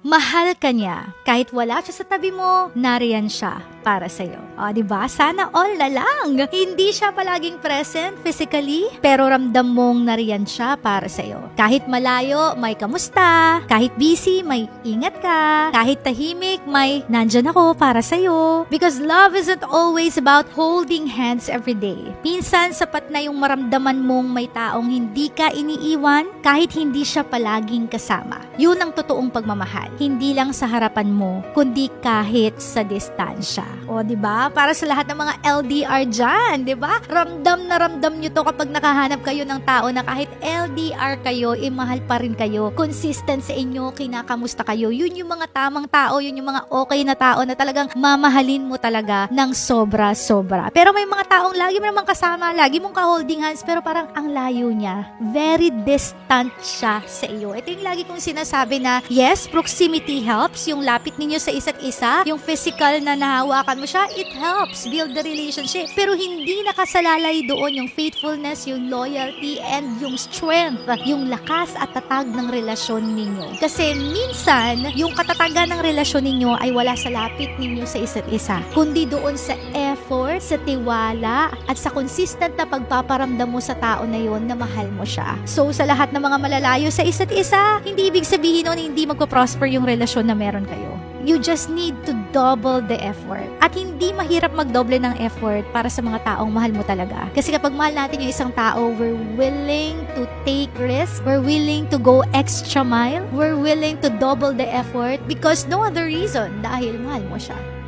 Mahal ka niya. Kahit wala siya sa tabi mo, nariyan siya para sa'yo. O, di ba? Sana all na lang. Hindi siya palaging present physically, pero ramdam mong nariyan siya para sa'yo. Kahit malayo, may kamusta. Kahit busy, may ingat ka. Kahit tahimik, may nandyan ako para sa'yo. Because love isn't always about holding hands every day. Minsan, sapat na yung maramdaman mong may taong hindi ka iniiwan kahit hindi siya palaging kasama. Yun ang totoong pagmamahal. Hindi lang sa harapan mo, kundi kahit sa distansya. O, di ba? Para sa lahat ng mga LDR dyan, di ba? Ramdam na ramdam nyo to kapag nakahanap kayo ng tao na kahit LDR kayo, imahal pa rin kayo. Consistent sa inyo, kinakamusta kayo. Yun yung mga tamang tao, yun yung mga okay na tao na talagang mamahalin mo talaga ng sobra-sobra. Pero may mga taong lagi mo naman kasama, lagi mong ka-holding hands, pero parang ang layo niya. Very distant siya sa iyo. Ito yung lagi kong sinasabi na, yes, proximity helps. Yung lapit ninyo sa isa't isa, yung physical na nahawakan mo siya, it helps build the relationship. Pero hindi nakasalalay doon yung faithfulness, yung loyalty, and yung strength, yung lakas at tatag ng relasyon ninyo. Kasi minsan, yung katatagan ng relasyon ninyo ay wala sa lapit ninyo sa isa't isa, kundi doon sa effort, sa tiwala, at sa consistent na pagpaparamdam mo sa tao na yon na mahal mo siya. So, sa lahat ng mga malalayo sa isa't isa, hindi ibig sabihin nun hindi magpa-prosper yung relasyon na meron kayo. You just need to double the effort. At hindi mahirap magdoble ng effort para sa mga taong mahal mo talaga. Kasi kapag mahal natin yung isang tao, we're willing to take risk, we're willing to go extra mile, we're willing to double the effort because no other reason dahil mahal mo siya.